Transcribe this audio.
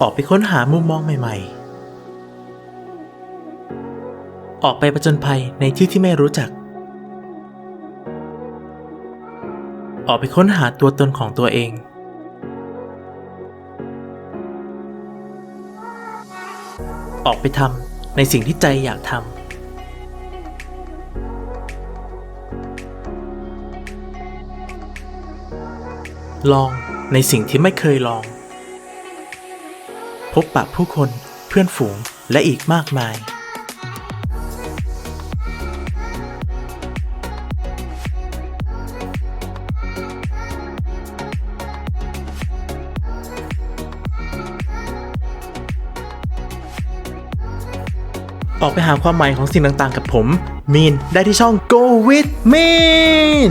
ออกไปค้นหามุมมองใหม่ ๆ ออกไปประจนภัยในที่ที่ไม่รู้จัก ออกไปค้นหาตัวตนของตัวเอง ออกไปทำในสิ่งที่ใจอยากทำลองในสิ่งที่ไม่เคยลอง พบปะผู้คนเพื่อนฝูงและอีกมากมาย ออกไปหาความหมายของสิ่งต่างๆกับผม มีน ได้ที่ช่อง Go with Mean